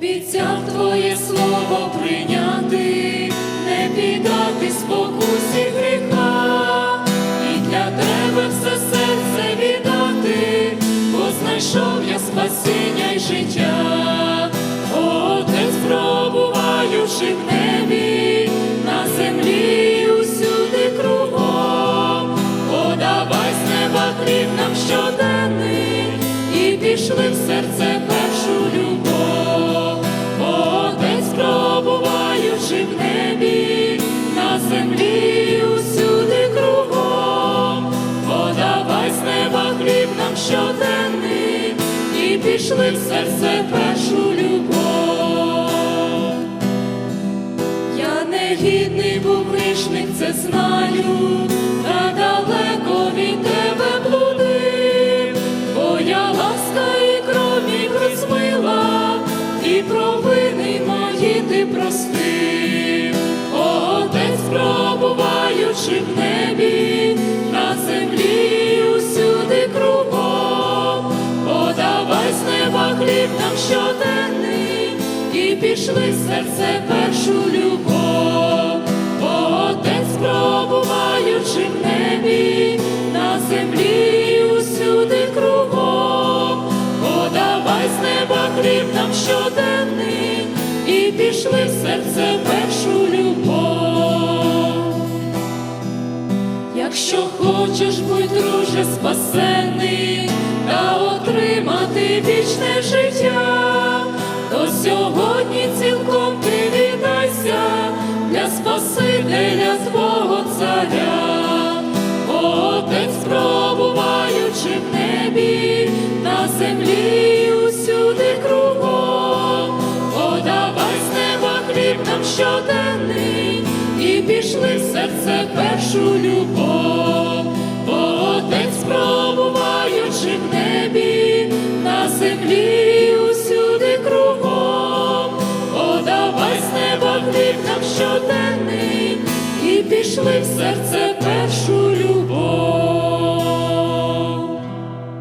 Обіцяв твоє слово прийняти, не піддати спокусі гріха, і для тебе все серце віддати, бо знайшов я спасіння й життя, Отець, пробуваючи в небі, на землі усюди кругом, подавай з неба хліб нам щоденний, і пішли в серце усюди кругом, подавай з неба хліб нам щоденний, і пішли в серце першу любов. Я не гідний був грішник, це знаю, на землі усюди кругом, подавай з неба хліб нам щоденний, і пішли в серце першу любов, Отець, пробуваючи в небі, на землі усюди кругом, подавай з неба хліб нам щоденний, і пішли в серце хочеш будь друже спасений та отримати вічне життя, то сьогодні цілком привітайся для Спасителя свого царя, Отець, пробуваючи в небі, на землі усюди кругом, подавай з неба хліб нам щоденний, і пішли в серце першу любов, землі усюди кругом, подавай з неба хліб нам щоденний, і пішли в серце